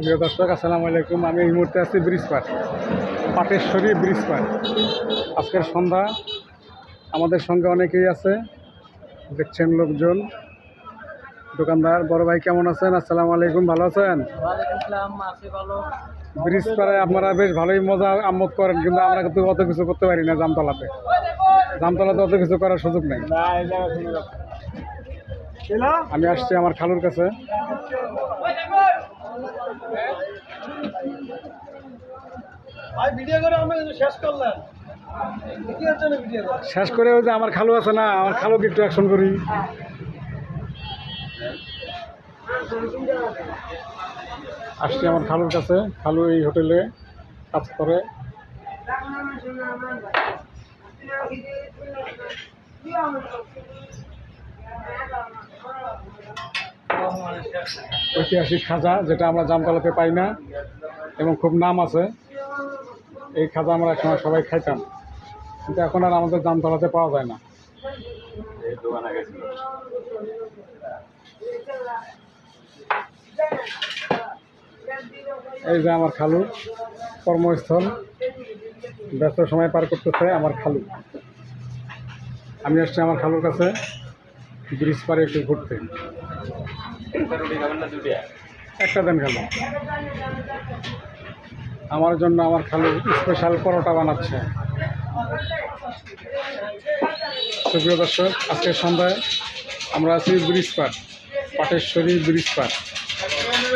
প্রিয় দর্শক আসসালামু আলাইকুম। আমি এই মুহূর্তে আছি ব্রিজ পার পাটেশ্বরী ব্রিজ পার আজকের সন্ধ্যা আমাদের সঙ্গে অনেকেই আছে দেখছেন লোকজন। দোকানদার বড় ভাই কেমন আছেন? আসসালামু আলাইকুম ভালো আছেন? ব্রিজ পাড়ে আপনারা বেশ ভালোই মজা আমোদ করেন কিন্তু আমরা কিন্তু অত কিছু করতে পারি না জামতলাতে। জামতলাতে অত কিছু করার সুযোগ নেই। আমি আসছি আমার খালুর কাছে। শেষ করে? ওই যে আমার খালু আছে না আমার খালুকে একটু অ্যাকশন করি। আসছি আমার খালুর কাছে খালু এই হোটেলে কাজ করে। ঐতিহাসিক খাজা, যেটা আমরা জামতলাতে পাই না, এবং খুব নাম আছে, এই খাজা আমরা একসময় সবাই খাইতাম। কিন্তু এখন আর আমাদের জামতলাতে পাওয়া যায় না। এই যে আমার খালু, কর্মস্থল, ব্যস্ত সময় পার করতেছে আমার খালু। আমি আসছি আমার খালুর কাছে, ব্রিজ পারে একটু ঘুরতে। একটা দেন খালু আমার জন্য আমার খালি স্পেশাল পরোটা বানাচ্ছে। সুপ্রিয় দর্শক, আজকের সন্ধ্যায় আমরা আছি ব্রিজ পাট পাটেশ্বরী ব্রিজ পার